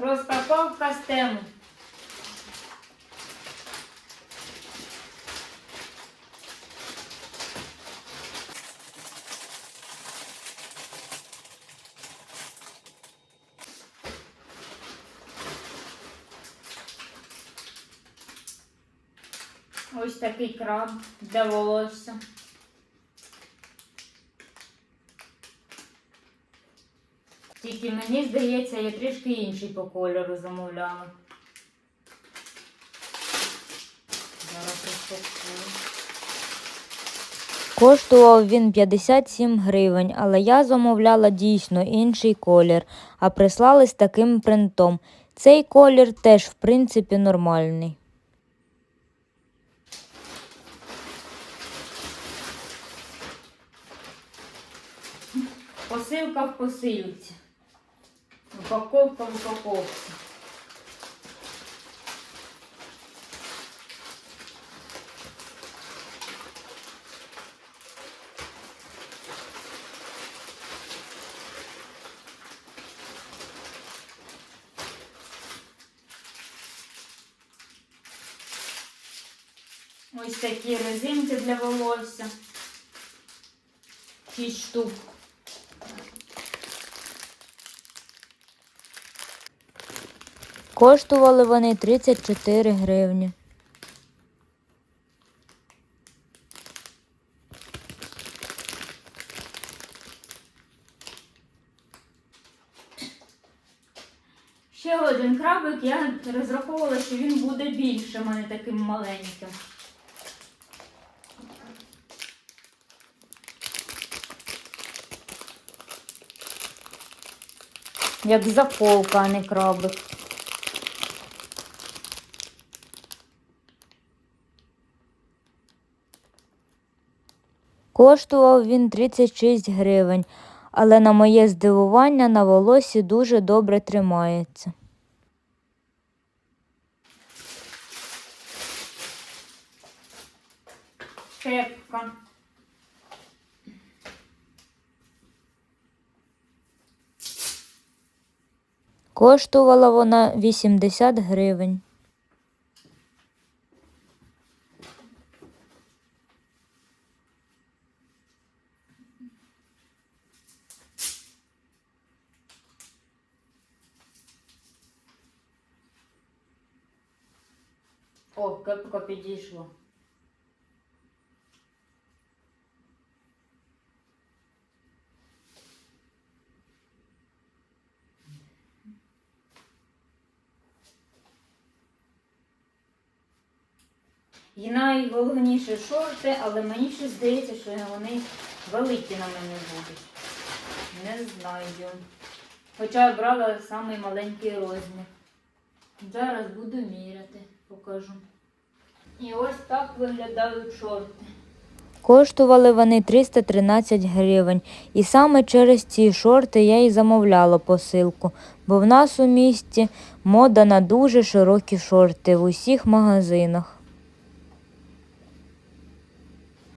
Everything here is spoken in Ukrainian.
Розпаковка з. Ось такий краб для волосся. Тільки мені здається, я трішки інший по кольору замовляла. Зараз розпакую. Коштував він 57 гривень, але я замовляла дійсно інший колір, а прислали з таким принтом. Цей колір теж, в принципі, нормальний. Посилка в посилці. Упаковка в упаковці. Ось такі резинки для волосся. Шість штук. Коштували вони 34 гривні. Ще один крабик, я розраховувала, що він буде більшим, а не таким маленьким. Як заколка, а не крабик. Коштував він 36 гривень, але на моє здивування на волосі дуже добре тримається. Щепка. Коштувала вона 80 гривень. О, кепка підійшла. І найголовніше шорти, але мені ще здається, що вони великі на мене будуть. Не знаю. Хоча я брала самий маленький розмір. Зараз буду міряти, покажу. І ось так виглядають шорти. Коштували вони 313 гривень, і саме через ці шорти я і замовляла посилку, бо в нас у місті мода на дуже широкі шорти в усіх магазинах.